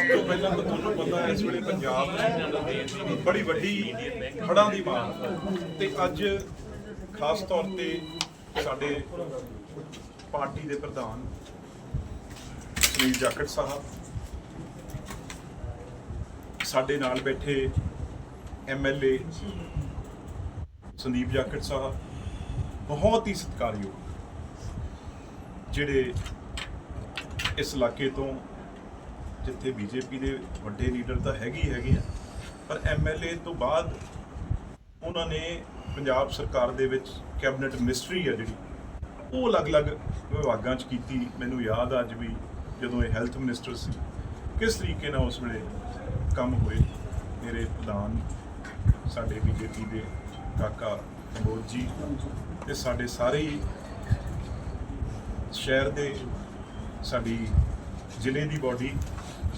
ਸਭ ਤੋਂ ਪਹਿਲਾਂ ਤਾਂ ਤੁਹਾਨੂੰ ਪਤਾ ਹੈ, ਇਸ ਵੇਲੇ ਪੰਜਾਬ 'ਚ ਬੜੀ ਵੱਡੀ ਹੜ੍ਹਾਂ ਦੀ ਮਾਰ ਤੇ ਅੱਜ ਖਾਸ ਤੌਰ ਤੇ ਸਾਡੇ ਪਾਰਟੀ ਦੇ ਪ੍ਰਧਾਨ ਸੁਨੀਲ ਜਾਖੜ ਸਾਹਿਬ, ਸਾਡੇ ਨਾਲ ਬੈਠੇ ਐਮਐਲਏ ਸੰਦੀਪ ਜਾਖੜ ਸਾਹਿਬ, ਬਹੁਤ ਹੀ ਸਤਿਕਾਰਯੋਗ ਜਿਹੜੇ ਇਸ ਇਲਾਕੇ ਤੋਂ ਜਿੱਥੇ ਬੀਜੇਪੀ ਦੇ ਵੱਡੇ ਲੀਡਰ ਤਾਂ ਹੈਗੇ ਹੀ ਹੈਗੇ ਆ, ਪਰ ਐਮਐਲਏ ਤੋਂ ਬਾਅਦ ਉਹਨਾਂ ਨੇ ਪੰਜਾਬ ਸਰਕਾਰ ਦੇ ਵਿੱਚ ਕੈਬਨਿਟ ਮਿਨਿਸਟਰੀ ਆ ਜਿਹੜੀ, ਉਹ ਅਲੱਗ-ਅਲੱਗ ਵਿਭਾਗਾਂ 'ਚ ਕੀਤੀ। ਮੈਨੂੰ ਯਾਦ ਆ ਅੱਜ ਵੀ ਜਦੋਂ ਇਹ ਹੈਲਥ ਮਿਨਿਸਟਰ ਸੀ, ਕਿਸ ਤਰੀਕੇ ਨਾਲ ਉਸ ਵੇਲੇ ਕੰਮ ਹੋਏ? ਮੇਰੇ ਪ੍ਰਧਾਨ ਸਾਡੇ ਬੀਜੇਪੀ ਦੇ ਕਾਕਾ ਕੰਬੋਜ ਜੀ ਤੇ ਸਾਡੇ ਸਾਰੇ ਹੀ ਸ਼ਹਿਰ ਦੇ ਸਾਡੀ ਜ਼ਿਲ੍ਹੇ ਦੀ ਬਾਡੀ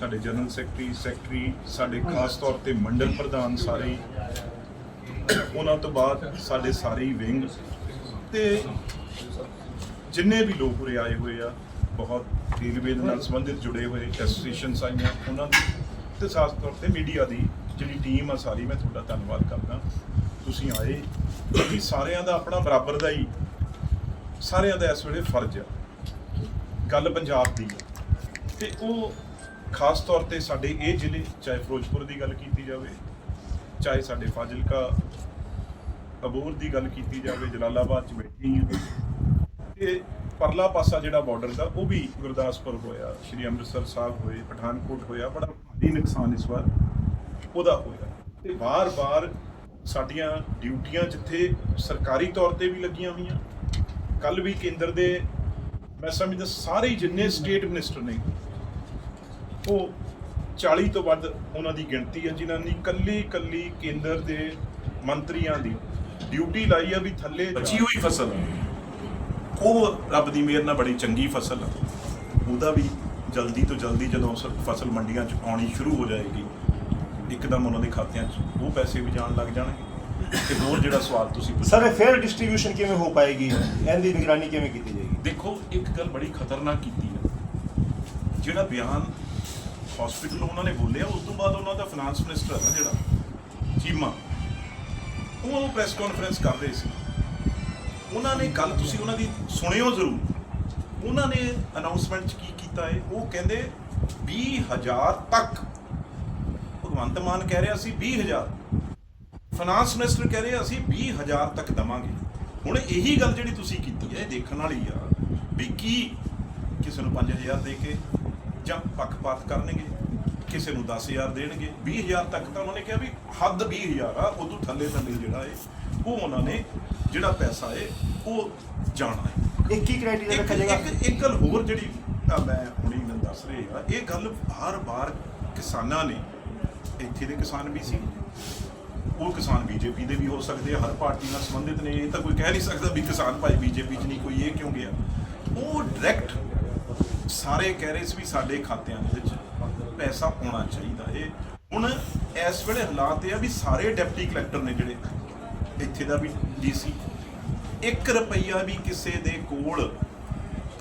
ਸਾਡੇ ਜਨਰਲ ਸੈਕਟਰੀ ਸੈਕਟਰੀ, ਸਾਡੇ ਖਾਸ ਤੌਰ ਤੇ ਮੰਡਲ ਪ੍ਰਧਾਨ ਸਾਰੇ। ਉਹਨਾਂ ਤੋਂ ਬਾਅਦ ਸਾਡੇ ਸਾਰੇ ਹੀ ਵਿੰਗ ਤੇ ਜਿੰਨੇ ਵੀ ਲੋਕ ਉਰੇ ਆਏ ਹੋਏ ਆ, ਬਹੁਤ ਰੇਲਵੇ ਦੇ ਨਾਲ ਸੰਬੰਧਿਤ ਜੁੜੇ ਹੋਏ ਐਸੋਸੀਏਸ਼ਨਸ ਆਈਆਂ ਉਹਨਾਂ ਦੀ ਤੇ ਖਾਸ ਤੌਰ ਤੇ ਮੀਡੀਆ ਦੀ ਜਿਹੜੀ ਟੀਮ ਆ ਸਾਰੀ, ਮੈਂ ਤੁਹਾਡਾ ਧੰਨਵਾਦ ਕਰਦਾ। ਤੁਸੀਂ ਆਏ ਕਿਉਂਕਿ ਸਾਰਿਆਂ ਦਾ ਆਪਣਾ ਬਰਾਬਰ ਦਾ ਹੀ, ਸਾਰਿਆਂ ਦਾ ਇਸ ਵੇਲੇ ਫਰਜ਼ ਆ। ਗੱਲ ਪੰਜਾਬ ਦੀ ਆ। ਤੇ ਉਹ ਖਾਸ ਤੌਰ ਤੇ ਸਾਡੇ ਇਹ ਜ਼ਿਲ੍ਹੇ ਚਾਹੇ ਫਿਰੋਜ਼ਪੁਰ ਦੀ ਗੱਲ ਕੀਤੀ ਜਾਵੇ, ਚਾਹੇ ਸਾਡੇ ਫਾਜ਼ਿਲਕਾ, ਅਬੋਰ ਦੀ ਗੱਲ ਕੀਤੀ ਜਾਵੇ, ਜਲਾਲਾਬਾਦ ਚ ਬੈਠੇ ਹੀ ਤੇ ਪਰਲਾ ਪਾਸਾ ਜਿਹੜਾ ਬਾਰਡਰ ਦਾ, ਉਹ ਵੀ ਗੁਰਦਾਸਪੁਰ ਹੋਇਆ, ਸ਼੍ਰੀ ਅੰਮ੍ਰਿਤਸਰ ਸਾਹਿਬ ਹੋਏ, ਪਠਾਨਕੋਟ ਹੋਇਆ, ਬੜਾ ਭਾਰੀ ਨੁਕਸਾਨ ਇਸ ਵਾਰ ਉਹਦਾ ਹੋਇਆ। ਤੇ ਵਾਰ-ਵਾਰ ਸਾਡੀਆਂ ਡਿਊਟੀਆਂ ਜਿੱਥੇ ਸਰਕਾਰੀ ਤੌਰ ਤੇ ਵੀ ਲੱਗੀਆਂ ਹੋਈਆਂ ਕੱਲ ਵੀ ਕੇਂਦਰ ਦੇ, ਮੈਂ ਸਮਝਦਾ ਸਾਰੇ ਜਿੰਨੇ ਸਟੇਟ ਮਿਨਿਸਟਰ ਨੇ ਉਹ 40 ਤੋਂ ਵੱਧ ਉਹਨਾਂ ਦੀ ਗਿਣਤੀ ਹੈ ਜਿਨ੍ਹਾਂ ਨੇ ਕੱਲੀ ਕੱਲੀ ਕੇਂਦਰ ਦੇ ਮੰਤਰੀਆਂ ਦੀ ਡਿਊਟੀ ਲਾਈ ਆ ਵੀ ਥੱਲੇ ਬਚੀ ਹੋਈ ਫਸਲ। ਉਹ ਰੱਬ ਦੀ ਮਿਹਰ ਨਾਲ ਬੜੀ ਚੰਗੀ ਫਸਲ ਆ। ਉਹਦਾ ਵੀ ਜਲਦੀ ਤੋਂ ਜਲਦੀ ਜਦੋਂ ਉਸ ਫਸਲ ਮੰਡੀਆਂ 'ਚ ਆਉਣੀ ਸ਼ੁਰੂ ਹੋ ਜਾਏਗੀ ਇੱਕਦਮ ਉਹਨਾਂ ਦੇ ਖਾਤਿਆਂ 'ਚ ਉਹ ਪੈਸੇ ਵੀ ਜਾਣ ਲੱਗ ਜਾਣਗੇ। ਤੇ ਹੋਰ ਜਿਹੜਾ ਸਵਾਲ ਤੁਸੀਂ ਪੁੱਛਿਆ ਸਰ ਇਹ ਫੇਅਰ ਡਿਸਟ੍ਰੀਬਿਊਸ਼ਨ ਕਿਵੇਂ ਹੋ ਪਾਏਗੀ? ਇਹਦੀ ਨਿਗਰਾਨੀ ਕਿਵੇਂ ਕੀਤੀ ਜਾਏਗੀ? ਦੇਖੋ ਇੱਕ ਗੱਲ ਬੜੀ ਖਤਰਨਾਕ ਕੀਤੀ ਹੈ ਜਿਹੜਾ ਬਿਆਨ ਹਸਪੀਟਲ ਉਹਨਾਂ ਨੇ ਬੋਲਿਆ, ਉਸ ਤੋਂ ਬਾਅਦ ਉਹਨਾਂ ਦਾ ਫਾਈਨਾਂਸ ਮਿਨਿਸਟਰ ਹੈ ਜਿਹੜਾ, ਚੀਮਾ, ਉਹ ਪ੍ਰੈਸ ਕਾਨਫਰੰਸ ਕਰ ਰਹੇ ਸੀ। ਉਹਨਾਂ ਨੇ ਗੱਲ ਤੁਸੀਂ ਉਹਨਾਂ ਦੀ ਸੁਣਿਓ ਜ਼ਰੂਰ। ਉਹਨਾਂ ਨੇ ਅਨਾਉਂਸਮੈਂਟ 'ਚ ਕੀ ਕੀਤਾ ਹੈ ਉਹ ਕਹਿੰਦੇ 20000 ਤੱਕ। ਭਗਵੰਤ ਮਾਨ ਕਹਿ ਰਿਹਾ ਸੀ 20000 ਫਾਈਨਾਂਸ ਮਿਨਿਸਟਰ ਕਹਿ ਰਹੇ, ਅਸੀਂ 20000 ਤੱਕ ਦਵਾਂਗੇ। ਹੁਣ ਇਹੀ ਗੱਲ ਜਿਹੜੀ ਤੁਸੀਂ ਕੀਤੀ ਹੈ ਇਹ ਦੇਖਣ ਵਾਲੀ ਆ ਵੀ ਕੀ ਕਿਸੇ ਨੂੰ 5000 ਦੇ ਕੇ ਜਾਂ ਪੱਖਪਾਤ ਕਰਨਗੇ ਕਿਸੇ ਨੂੰ 10000 ਦੇਣਗੇ 20000 ਤੱਕ ਤਾਂ ਉਹਨਾਂ ਨੇ ਕਿਹਾ ਵੀ ਹੱਦ 20000 ਆ ਉਦੋਂ ਥੱਲੇ ਥੱਲੇ ਜਿਹੜਾ ਹੈ ਉਹ ਉਹਨਾਂ ਨੇ ਜਿਹੜਾ ਪੈਸਾ ਹੈ ਉਹ ਜਾਣਾ ਹੈ ਇੱਕ ਹੀ ਕ੍ਰਾਈਟੇਰੀਆ ਰੱਖਿਆ ਜਾਏਗਾ? ਇੱਕ ਇੱਕ ਗੱਲ ਹੋਰ ਜਿਹੜੀ ਮੈਂ ਹੁਣੇ ਮੈਂ ਦੱਸ ਰਿਹਾ ਇਹ ਗੱਲ ਬਾਰ-ਬਾਰ ਕਿਸਾਨਾਂ ਨੇ ਇੱਥੇ ਦੇ ਕਿਸਾਨ ਵੀ ਸੀ ਉਹ ਕਿਸਾਨ ਬੀਜੇਪੀ ਦੇ ਵੀ ਹੋ ਸਕਦੇ ਆ ਹਰ ਪਾਰਟੀ ਨਾਲ ਸੰਬੰਧਿਤ ਨੇ ਇਹ ਤਾਂ ਕੋਈ ਕਹਿ ਨਹੀਂ ਸਕਦਾ ਵੀ ਕਿਸਾਨ ਭਾਈ ਬੀਜੇਪੀ 'ਚ ਨਹੀਂ ਕੋਈ ਇਹ ਕਿਉਂ ਗਿਆ? ਉਹ ਡਾਇਰੈਕਟ ਸਾਰੇ ਕਹਿ ਰਹੇ ਸੀ ਵੀ ਸਾਡੇ ਖਾਤਿਆਂ ਦੇ ਵਿੱਚ ਪੈਸਾ ਆਉਣਾ ਚਾਹੀਦਾ। ਇਹ ਹੁਣ ਇਸ ਵੇਲੇ ਹਾਲਾਤ ਇਹ ਆ ਵੀ ਸਾਰੇ ਡਿਪਟੀ ਕਲੈਕਟਰ ਨੇ ਜਿਹੜੇ ਇੱਥੇ ਦਾ ਵੀ ਡੀਸੀ 1 ਰੁਪਈਆ ਵੀ ਕਿਸੇ ਦੇ ਕੋਲ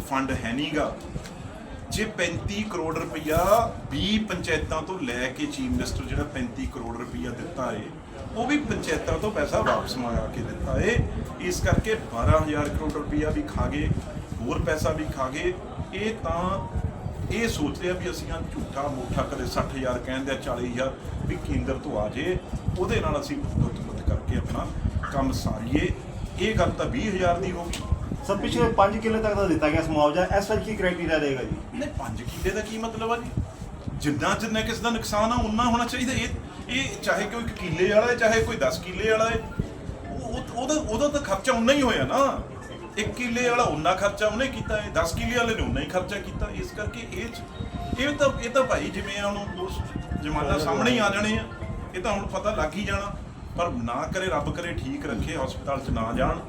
ਫੰਡ ਹੈ ਨਹੀਂਗਾ। ਜੇ 35 ਕਰੋੜ ਰੁਪਈਆ 20 ਪੰਚਾਇਤਾਂ ਤੋਂ ਲੈ ਕੇ ਚੀਫ ਮਿਨਿਸਟਰ ਜਿਹੜਾ 35 ਕਰੋੜ ਰੁਪਈਆ ਦਿੱਤਾ ਏ, ਉਹ ਵੀ ਪੰਚਾਇਤਾਂ ਤੋਂ ਪੈਸਾ ਵਾਪਸ ਮੰਗਾ ਕੇ ਦਿੱਤਾ ਏ। ਇਸ ਕਰਕੇ 12000 ਕਰੋੜ ਰੁਪਈਆ ਵੀ ਖਾ ਗਏ। ਹੋਰ ਪੈਸਾ ਵੀ ਖਾ ਗਏ ਇਹ ਤਾਂ ਇਹ ਸੋਚ ਰਿਹਾ ਵੀ ਅਸੀਂ ਆ ਝੂਠਾ ਮੋਠਾ ਕਦੇ 60000 ਕਹਿੰਦੇ ਆ 40000 ਵੀ ਕੇਂਦਰ ਤੋਂ ਆ ਜੇ ਉਹਦੇ ਨਾਲ ਅਸੀਂ ਗੁੱਤ ਕਰਕੇ ਆਪਣਾ ਕੰਮ ਸਾਰੀਏ। ਇਹ ਗੱਲ ਤਾਂ 20000 ਦੀ ਹੋ ਗਈ। ਸਰ ਪਿਛਲੇ 5 ਕਿੱਲੇ ਤੱਕ ਦਾ ਦਿੱਤਾ ਗਿਆ ਮੁਆਵਜ਼ਾ ਇਸ ਵਾਰ ਕੀ ਕ੍ਰਾਈਟੇਰੀਆ ਰਹੇਗਾ ਜੀ? ਨਹੀਂ 5 ਕਿੱਲੇ ਦਾ ਕੀ ਮਤਲਬ ਆ ਜੀ? ਜਿੰਨਾ ਜਿੰਨਾ ਕਿਸ ਦਾ ਨੁਕਸਾਨ ਆ ਉਨਾ ਹੋਣਾ ਚਾਹੀਦਾ। ਇਹ ਇਹ ਚਾਹੇ ਕੋਈ ਕਿੱਲੇ ਵਾਲਾ ਹੈ ਚਾਹੇ ਕੋਈ 10 ਕਿੱਲੇ ਵਾਲਾ ਹੈ ਉਹ ਉਹ- ਉਹਦਾ ਉਹਦਾ ਤਾਂ ਖਰਚਾ ਉਨਾ ਹੀ ਹੋਇਆ ਨਾ। ਇੱਕ ਕਿੱਲੇ ਵਾਲਾ ਉਨਾ ਖਰਚਾ ਉਹਨੇ ਕੀਤਾ ਹੈ 10 ਕਿੱਲੇ ਵਾਲੇ ਨੇ ਉਨਾ ਹੀ ਖਰਚਾ ਕੀਤਾ ਇਸ ਕਰਕੇ ਇਹ 'ਚ- ਇਹ ਤਾਂ ਇਹ ਤਾਂ ਭਾਈ ਜਿਵੇਂ ਹੁਣ ਉਸ ਜਮਾਨਾ ਸਾਹਮਣੇ ਹੀ ਆ ਜਾਣੇ ਆ ਇਹ ਤਾਂ ਹੁਣ ਪਤਾ ਲੱਗ ਹੀ ਜਾਣਾ ਪਰ ਨਾ ਕਰੇ ਰੱਬ ਕਰੇ ਠੀਕ ਰੱਖੇ ਹਸਪਤਾਲ 'ਚ ਨਾ ਜਾਣ।